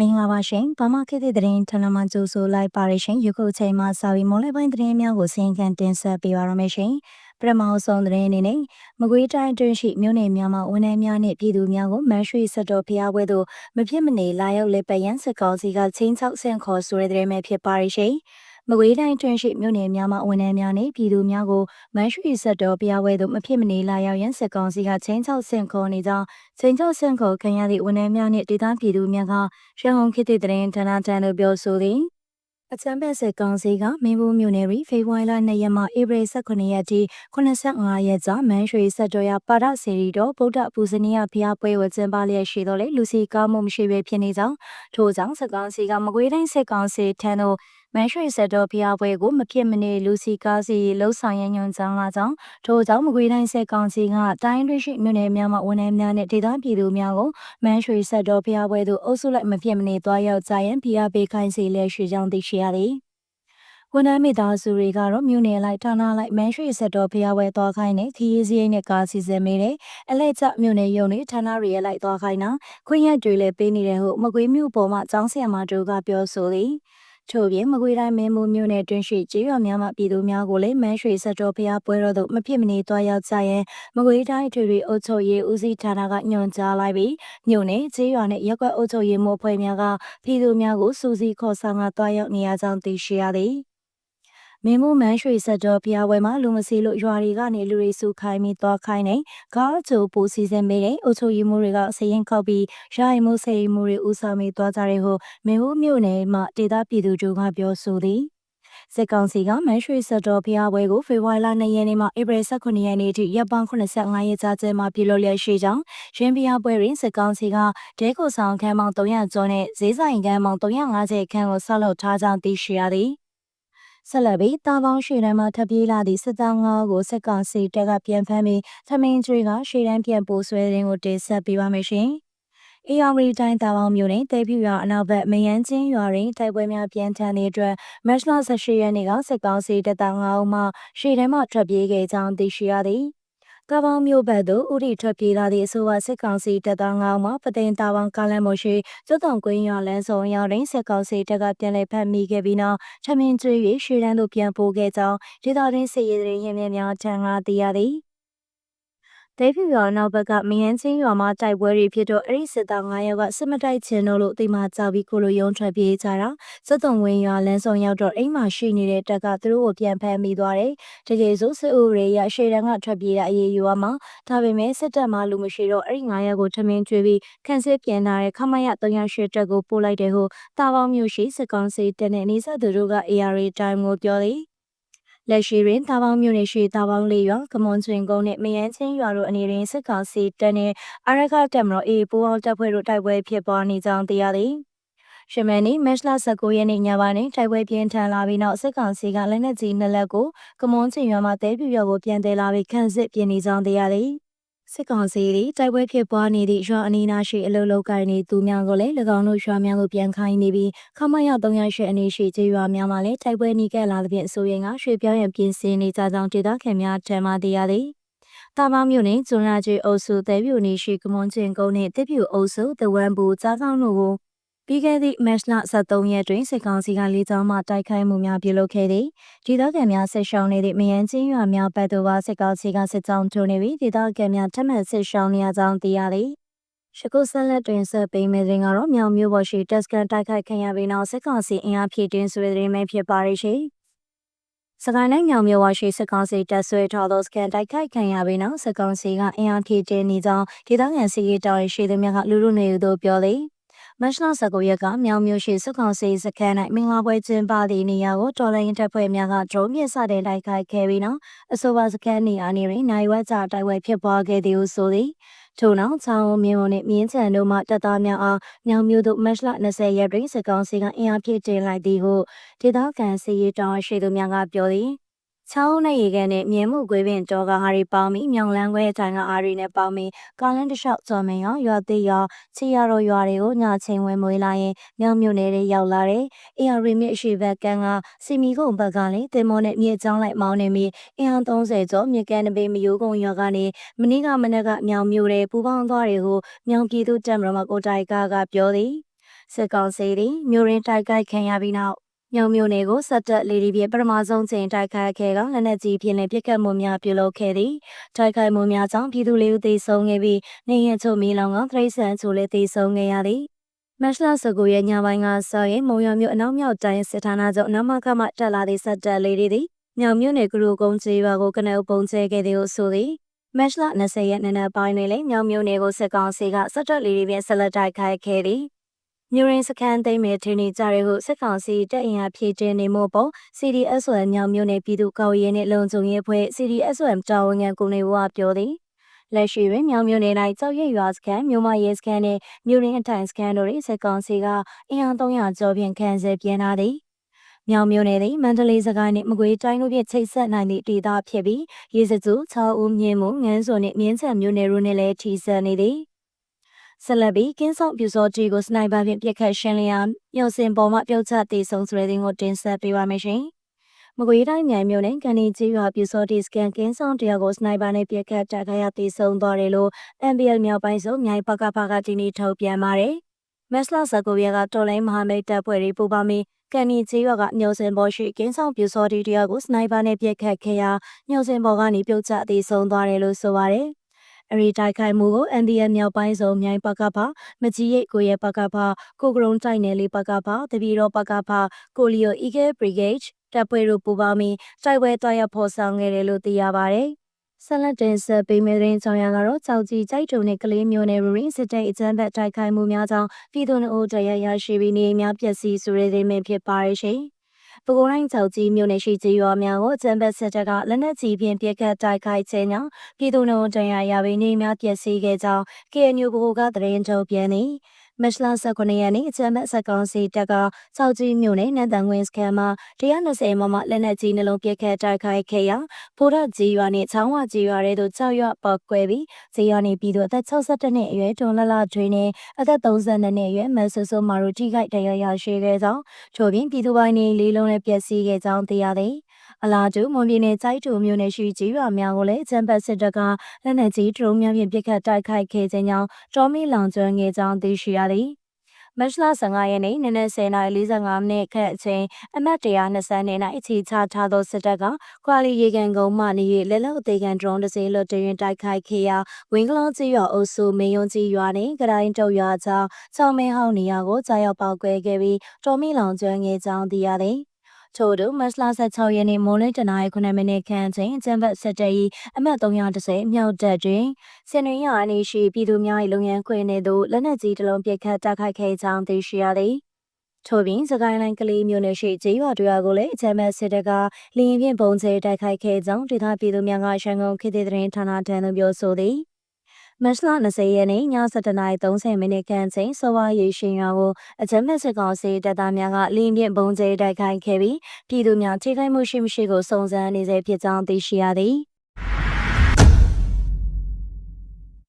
မင်္ဂလာပါရှင်။ဘာမှခေတ်သစ်သတင်းဌာနမှကြိုဆိုလိုက်ပါရရှင်။ယခုချိန်မှစာပြီးမော်လပိုင်းသတင်းများကိုစီရင်ခံတင်ဆက်ပေးပါရမရှင်။ပထမဆုံးသတင်းအနေနဲ့မကွေးတိုင်းတွင်းရှိမြို့နယ်များမှာဝန်ထမ်းများနှင့်ပြည်သူများကိုမန်ရွှေစက်တော်ဖျားပွဲသို့မဖြစ်မနေလာရောက်လက်ပတ်ရန်စစ်ကောင်စီကချင်းချောက်ဆင့်ခေါ်ဆိုတဲ့သတင်းပဲဖြစ်ပါရရှင်။ မကွေးတိုင်းတွင်ရှိမြို့နယ်များမှဝန်ထမ်းများနှင့်ပြည်သူများကိုမန်းရွှေဆက်တော်ပြားဝဲသို့မဖြစ်မနေလာရောက်ရန်စစ်ကောင်စီကချင်းချောက်ဆင့်ခေါ်နေကြောင်းချင်းချောက်ဆင့်ခေါ်ခံရသည့်ဝန်ထမ်းများနှင့်ဒေသပြည်သူများကရန်ကုန်ခေတ်သစ်သတင်းဌာနထံသို့ပြောဆိုသည်အချမ်းဘက်စစ်ကောင်စီကမင်းဘူးမြို့နယ်ရီဖေဖော်ဝါရီလ2ရက်မှဧပြီ18ရက်ထိ85ရက်ကြာမန်းရွှေဆက်တော်ရပါဒစေရီတော်ဗုဒ္ဓပူဇနီယဘုရားပွဲဝကျင်းပလျက်ရှိတော်လေလူစီကားမှုမရှိဘဲဖြစ်နေကြောင်းထို့ကြောင့်စစ်ကောင်စီကမကွေးတိုင်းစစ်ကောင်စီထံသို့ မန်ရွှေဆက်တော်ဖျားပွဲကိုမဖြစ်မနေလူစီကားစီလှုပ်ဆောင်ရန်ညွှန်ကြားလာကြောင်းထို့ကြောင့်မကွေးတိုင်းစစ်ကောင်စီကတိုင်းတွင်းရှိမြို့နယ်များမှဝန်ထမ်းများနဲ့ဒေသပြည်သူများကိုမန်ရွှေဆက်တော်ဖျားပွဲသို့အုပ်စုလိုက်မဖြစ်မနေသွားရောက်ကြရန်ဖိအားပေးခိုင်းစေလျက်ရှိကြောင်းသိရှိရသည်ဝန်ထမ်းမိသားစုတွေကတော့မြို့နယ်လိုက်ဌာနလိုက်မန်ရွှေဆက်တော်ဖျားဝဲသွားခိုင်းတဲ့ခီးရေးစရိတ်နဲ့ကားစီစဉ်မိတဲ့အလဲကျမြို့နယ်ရုံတွေဌာနတွေရဲ့လိုက်သွားခိုင်းတာခွင့်ရတွေလည်းပေးနေတယ်ဟုမကွေးမြို့ပေါ်မှာကျောင်းဆရာမတို့ကပြောဆိုသည် ထို့ပြင်မကွေးတိုင်းမင်းမူမြို့နယ်တွင်ရှိကျေးရွာများမှပြည်သူများကိုလည်းမန်းရွှေစတော်ဖျားပွဲတော်သို့မဖြစ်မနေတွားရောက်ကြရန်မကွေးတိုင်းထွေထွေအုပ်ချုပ်ရေးဦးစီးဌာနကညွှန်ကြားလိုက်ပြီးမြို့နယ်ကျေးရွာနဲ့ရပ်ကွက်အုပ်ချုပ်ရေးမှူးအဖွဲ့များကပြည်သူများကိုစူးစီးခေါ်ဆောင်ကတွားရောက်နေရကြောင်းသိရှိရသည် မင်းမမန်းရွှေဆက်တော်ဖျားပွဲမှာလူမစီလို့ရွာတွေကနေလူတွေစုခိုင်းပြီးသွားခိုင်းနေကားအချိုပူစီစဉ်ပေးတဲ့အုပ်ချုပ်ရေးမှုတွေကစရင်ခောက်ပြီးရရင်မှုစေရင်မှုတွေဦးဆောင်ပြီးသွားကြတဲ့ဟိုမင်းဦးမြို့နယ်မှာဒေသပြည်သူတို့ကပြောဆိုသည်စစ်ကောင်စီကမန်ရွှေစတော်ဖျားပွဲကိုဖေဖော်ဝါရီလ2ရက်နေ့မှဧပြီ18ရက်နေ့ထိရပ်ပေါင်း85ရက်ကြာကျဲမှာပြုလုပ်လျက်ရှိကြောင်းရင်းဖျားပွဲတွင်စစ်ကောင်စီကဒဲကိုဆောင်ခန်းပေါင်း300ကျော်နဲ့ဈေးဆိုင်ခန်းပေါင်း350ခန်းကိုဆောက်လုပ်ထားကြောင်းသိရှိရသည် ဆက်လက်ပြီးတာပေါင်းရှေ့တန်းမှာထပ်ပြေးလာသည့်စစ်သားငါးကိုစက်ကောင်စီတပ်ကပြန်ဖမ်းပြီးသမင်းကျွေးကရှေ့တန်းပြန်ပို့ဆွဲတဲ့ကိုတင်ဆက်ပေးပါမယ်ရှင်။အေယောင်ရီတိုင်းတာပေါင်းမြို့နယ်တေပြူရွာအနောက်ဘက်မယန်းချင်းရွာတွင်တိုက်ပွဲများပြန်ထန်တဲ့အတွက်မတ်လ18ရက်နေ့ကစစ်ကောင်စီတပ်သား9ဦးမှရှေ့တန်းမှထွက်ပြေးခဲ့ကြောင်းသိရှိရသည်။ ကပောင်မြို့ဘက်သို့ဥရီထွက်ပြေးလာသည့်အဆိုပါစစ်ကောင်စီတပ်သား9ဦးမှပသိမ်တာဝန်ကားလမ်းပေါ်ရှိကျွတ်တုံကွင်းရွာလမ်းဆောင်ရောက်တွင်စစ်ကောင်စီတပ်ကပြန်လည်ဖမ်းမိခဲ့ပြီးနောက်ချမင်းကျွေး၍ရှေ့တန်းသို့ပြန်ပို့ခဲ့ကြောင်းဒေသတွင်းစစ်ရေးသတင်းရင်းမြစ်များထံကသိရသည်။ ဒေးဖြူရွာနောက်ဘက်ကမယန်းချင်းရွာမှာတိုက်ပွဲတွေဖြစ်တော့အဲ့ဒီစစ်သား9ယောက်ကစစ်မတိုက်ချင်တော့လို့အတိမကြောက်ပြီးကိုလိုယုံထွက်ပြေးကြတာစစ်တုံဝင်းရွာလမ်းဆောင်ရောက်တော့အိမ်မှာရှိနေတဲ့တက်ကသူတို့ကိုပြန်ဖမ်းမိသွားတယ်တကယ်ဆိုစစ်အုပ်တွေရရှေ့တန်းကထွက်ပြေးတဲ့အရေးယူရမှာဒါပေမဲ့စစ်တပ်မှလူမရှိတော့အဲ့ဒီ9ယောက်ကိုထမင်းကျွေးပြီးခန့်စစ်ပြန်လာတဲ့ခမရ308တက်ကိုပို့လိုက်တယ်ဟုတာပေါင်းမျိုးရှိစစ်ကောင်စီတပ်နဲ့နေဆက်သူတို့က AR time ကိုပြောသည် လက်ရှိတွင်တာပေါင်းမြို့နယ်ရှိတာပေါင်းလေးရွာကမွန်ချွင်ကုန်းနှင့်မယန်းချင်းရွာတို့အနေတွင်စစ်ကောင်စီတပ်နှင့်အာရခတပ်မတော်အေပူအောင်တပ်ဖွဲ့တို့တိုက်ပွဲဖြစ်ပွားနေကြောင်းသိရသည်ရှမန်နီမက်လ19ရက်နေ့ညပိုင်းတွင်တိုက်ပွဲပြင်းထန်လာပြီးနောက်စစ်ကောင်စီကလက်နက်ကြီးနှစ်လက်ကိုကမွန်ချင်ရွာမှတဲပြူရွာကိုပြန်တယ်လာပြီးခန့်စစ်ပြင်နေကြောင်းသိရသည် စစ်ကောင်စီသည်တိုက်ပွဲဖြစ်ပွားနေသည့်ရွာအနီးနားရှိအလုလုကိုင်းနေသူများကိုလည်း၎င်းတို့ရွာများကိုပြန်ခိုင်းနေပြီးခမရ300ရှိအနေရှိကျေးရွာများမှာလည်းတိုက်ပွဲနီးကပ်လာသဖြင့်အဆိုရင်ကရွှေပြောင်းရန်ပြင်ဆင်နေကြကြောင်းဒေသခံများထံမှသိရသည်တာမောင်မြို့နယ်ကျွန်းလာကျွေအုပ်စုတဲပြူနေရှိကမွန်ချင်းကုန်းနှင့်တစ်ပြူအုပ်စုတဝမ်ဘူကြားကောင်းတို့ကို ပြီးခဲ့သည့်မတ်လ23ရက်တွင်စစ်ကောင်စီကလေကြောင်းမှတိုက်ခိုက်မှုများပြုလုပ်ခဲ့သည်ဒေသခံများဆက်ရှောင်းနေသည့်မယန်းချင်းရွာများဘက်သို့ပါစစ်ကောင်စီကစစ်ကြောင်းထိုးနေပြီးဒေသခံများထပ်မံဆက်ရှောင်းနေရကြောင်းသိရသည်ရှကုဆက်လက်တွင်ဆက်ပေးမယ့်တွင်ကတော့မြောင်မျိုးပေါ်ရှိတက်စကန်တိုက်ခိုက်ခံရပြီးနောက်စစ်ကောင်စီအင်အားဖြည့်တင်းဆွေးနွေးမယ့်ဖြစ်ပါရရှိစကိုင်းတိုင်းမြောင်မြို့ဝရှိစစ်ကောင်စီတပ်ဆွဲထားသောစကန်တိုက်ခိုက်ခံရပြီးနောက်စစ်ကောင်စီကအင်အားဖြည့်တင်းနေကြောင်းဒေသခံစီရေးတော်ရှိသူများကလူလူနေသူတို့ပြောသည် မတ်လ19ရက်ကမြောင်မြို့ရှိစုခေါင်စီစခန်း၌မင်္ဂလာပွဲကျင်းပသည့်နေရာကိုတော်လိုင်းတပ်ဖွဲ့များကဒရုန်းဖြင့်စတင်တိုက်ခိုက်ခဲ့ပြီးနောက်အဆိုပါစခန်းနေရာနေတွင်နိုင်ဝက်ကြတိုက်ပွဲဖြစ်ပွားခဲ့သည်ဟုဆိုသည်ထို့နောက်ချောင်းမြင်းဝနှင့်မြင်းချန်တို့မှတပ်သားများအားမြောင်မြို့သို့မတ်လ20ရက်တွင်စစ်ကောင်စီကအင်အားဖြည့်တင်လိုက်သည်ဟုဒေသခံစီရေးတောင်းရှိသူများကပြောသည် ချောင်းနဲ့ရေကန်နဲ့မြင်းမှုကွေးပင်တော်ကဟာရီပေါင်းပြီးမြောင်လန်းခွဲထိုင်ကအာရီနဲ့ပေါင်းပြီးကာလန်းတစ်လျှောက်ကျော်မင်းရောရွာသေးရောချီရတော်ရွာတွေကိုညချင်းဝင်မွေးလာရင်မြောင်မြို့နယ်တွေရောက်လာတယ်။အေအာရီမြစ်အရှိဘက်ကန်ကစီမီကုန်းဘက်ကလည်းတင်မောနဲ့မြေချောင်းလိုက်မောင်းနေပြီးအင်အား30ကျော်မြကန်တပေမယိုးကုန်းရွာကနေမနေ့ကမနေ့ကမြောင်မြို့တွေပူပေါင်းသွားတွေကိုမြောင်ပြည်သူတပ်မတော်မှကိုတိုင်ကားကပြောသည်စစ်ကောင်စီသည်မြို့ရင်းတိုက်ခိုက်ခံရပြီးနောက် မြောင်မြို့နယ်ကိုစက်တက်လေဒီပြပထမဆုံးချိန်တိုက်ခိုက်ခဲ့ကလက်နက်ကြီးဖြင့်လည်းပစ်ခတ်မှုများပြုလုပ်ခဲ့သည်တိုက်ခိုက်မှုများကြောင့်ပြည်သူလေးဦးသေဆုံးခဲ့ပြီးနေရင်ချိုမီလောင်ကသရိษံချိုလည်းသေဆုံးခဲ့ရသည်မက်လာစကူရဲ့ညပိုင်းကဆော်ရင်မုံရမြို့အနောက်မြောက်တိုင်းစစ်ဌာနချုပ်အနောက်မှကမှတက်လာသည့်စက်တက်လေဒီသည်မြောင်မြို့နယ်ကရူကုန်းကျေးရွာကိုကနအုပ်ပုံကျဲခဲ့သည်ဟုဆိုသည်မက်လ20ရက်နေ့နက်ပိုင်းတွင်လည်းမြောင်မြို့နယ်ကိုစစ်ကောင်စီကစက်တက်လေဒီဖြင့်ဆက်လက်တိုက်ခိုက်ခဲ့သည် မြို့ရင်းစခန်းသိမ်းမဲ့ထင်းနေကြတဲ့ဟုစစ်ကောင်စီတပ်အင်အားဖြည့်တင်းနေမှုပေါ် CDSOM မြောင်မြို့နယ်ပြည်သူ့ကော်ရဲနှင့်လုံခြုံရေးဖွဲ့ CDSOM တာဝန်ခံကိုနေဝါပြောသည်လက်ရှိတွင်မြောင်မြို့နယ်၌ကြောက်ရွံ့ရွာစခန်းမြို့မရဲစခန်းနှင့်မြို့ရင်းအထိုင်စခန်းတို့၏စစ်ကောင်စီကအင်အား300ကျော်ဖြင့်ခန့်ဆဲပြင်းလာသည်မြောင်မြို့နယ်သည်မန္တလေးစကိုင်းနှင့်မကွေးတိုင်းတို့ဖြင့်ချိတ်ဆက်နိုင်သည့်ဒေသဖြစ်ပြီးရေစကြို6ဦးမြင်းမှုငန်းစုံနှင့်မြင်းချံမြို့နယ်တို့နှင့်လည်းထိစပ်နေသည် ဆက်လက်ပြီးကင်းဆောင်ပြူစောတီကိုစနိုက်ပါဖြင့်ပြစ်ခတ်ရှင်းလင်းရာမျောစင်ပေါ်မှပြုတ်ချတေဆုံးဆိုတဲ့တင်ကိုတင်ဆက်ပေးပါမယ်ရှင်။မကွေးတိုင်းမြိုင်မြို့နယ်ကန်ဒီကြီးရွာပြူစောတီစကန်ကင်းဆောင်တရားကိုစနိုက်ပါနဲ့ပြစ်ခတ်တိုက်ခိုက်ရတေဆုံးသွားတယ်လို့ MBL မြောက်ပိုင်းစုံမြိုင်ပကဖကဒီနေ့ထုတ်ပြန်ပါတယ်။မက်စလာဇကိုဗီယာကတော်လိုင်းမဟာမိတ်တပ်ဖွဲ့တွေပူးပေါင်းပြီးကန်နီချေရွာကညောစင်ပေါ်ရှိကင်းဆောင်ပြူစောတီတရားကိုစနိုက်ပါနဲ့ပြစ်ခတ်ခဲ့ရာညောစင်ပေါ်ကနေပြုတ်ချတေဆုံးသွားတယ်လို့ဆိုပါတယ်။ အရီတိုက်ခိုက်မှုကို NDM မြောက်ပိုင်းစုံမြိုင်ပကဖမကြီးရိတ်ကိုရဲပကဖကိုကရုံတိုက်နယ်လေးပကဖတပီတော်ပကဖကိုလီယို Eagle Brigade တပ်ဖွဲ့တို့ပူးပေါင်းပြီးတိုက်ပွဲတွားရဖော်ဆောင်ခဲ့တယ်လို့သိရပါတယ်။ဆလတ်တင်ဆက်ပေးမယ့်ရင်ဆောင်ရကတော့ကြောက်ကြီးကြိုက်တုံနဲ့ကလေးမျိုးနဲ့ရင်းစစ်တဲ့အကြမ်းဖက်တိုက်ခိုက်မှုများကြောင့်ပြည်သူ့နှိုးတရားရရှိပြီးနေများပျက်စီးဆိုတဲ့သတင်းပဲဖြစ်ပါရဲ့ရှင်။ ပဲခူးတိုင်းချောက်ကြီးမြို့နယ်ရှိကျေးရွာများကိုအကြမ်းဖက်စစ်တပ်ကလက်နက်ကြီးဖြင့်ပစ်ခတ်တိုက်ခိုက်ခြင်းကြောင့်ပြည်သူတို့တရားရပြီးနေများပျက်စီးခဲ့ကြောင်း KNU ဘကိုကသတင်းထုတ်ပြန်သည် မက်လ19ရက်နေ့အကြမ်းဖက်စကောင်စီတပ်ကစောက်ကြီးမြို့နယ်နန်တန်ဝင်းစခန်းမှာ120မမလက်နက်ကြီးနှလုံးပစ်ခတ်တိုက်ခိုက်ခဲ့ရာဖိုးရကြီးရွာနှင့်ချောင်းဝကြီးရွာတွေတို့ကြောက်ရွံ့ပောက်ကွဲပြီးကြီးရွာနေပြည်သူအသက်62နှစ်အရွယ်တွန်လလထွေးနဲ့အသက်32နှစ်အရွယ်မဆဆူမာတို့ထိခိုက်တရားရရှိခဲ့ကြောင်းချို့ပြင်ပြည်သူပိုင်းနေလေးလုံးနဲ့ပျက်စီးခဲ့ကြောင်းသိရသည် အလားတူမွန်ပြည်နယ်စိုက်တူမြို့နယ်ရှိကြီးရွာများကိုလည်းချမ်ပတ်စစ်တပ်ကလက်နက်ကြီးဒရုန်းများဖြင့်ပစ်ခတ်တိုက်ခိုက်ခဲ့ခြင်းကြောင့်တော်မီလောင်ကျွမ်းငယ်ကြောင်းသိရှိရသည်မတ်လ15ရက်နေ့နနက်10:45မိနစ်ခန့်အချိန်အမတ်120နေ၌အခြေချထားသောစစ်တပ်ကကွာလီရေကန်ကုန်းမှနေ၍လက်လောက်အသေးကန်ဒရုန်းတစ်စင်းလွတ်တွင်တိုက်ခိုက်ခဲ့ရာဝင်းကလောကြီးရွာအုပ်စုမင်းယုံကြီးရွာနှင့်ကတိုင်းတုတ်ရွာကြားချောင်းမင်းဟောင်းနေရာကိုကြားရောက်ပေါက်ကွဲခဲ့ပြီးတော်မီလောင်ကျွမ်းငယ်ကြောင်းသိရသည် ထို့သူမတ်လ16ရက်နေ့မိုးလင်းတနာရီ9မိနစ်ခန့်ချိန်ကျန်းဘတ်စက်တရီအမှတ်330မြောက်တပ်တွင်စင်ရင်းရအနီးရှိပြည်သူများ၏လုံရန်ခွေနေသို့လက်နက်ကြီးတစ်လုံးပစ်ခတ်တိုက်ခိုက်ခဲ့ကြောင်းသိရှိရသည်ထို့ပြင်စကိုင်းလိုင်းကလေးမျိုးနယ်ရှိကျေးရွာတွေကိုလည်းအကြမ်းဖက်စစ်တပ်ကလင်းရင်ဖြင့်ပုံကျဲတိုက်ခိုက်ခဲ့ကြောင်းဒေသပြည်သူများကရန်ကုန်ခေတ်သစ်သတင်းဌာနထံသို့ပြောဆိုသည် မတ်လ20ရက်နေ့ည7:30မိနစ်ခန့်ချိန်စောဝါရေရှင်ရွာကိုအကြမ်းဖက်စစ်ကောင်စီတပ်သားများကလင်းပြင်းပုံကျဲတိုက်ခိုက်ခဲ့ပြီးပြည်သူများထိခိုက်မှုရှိမရှိကိုစုံစမ်းနေဆဲဖြစ်ကြောင်းသိရှိရသည်။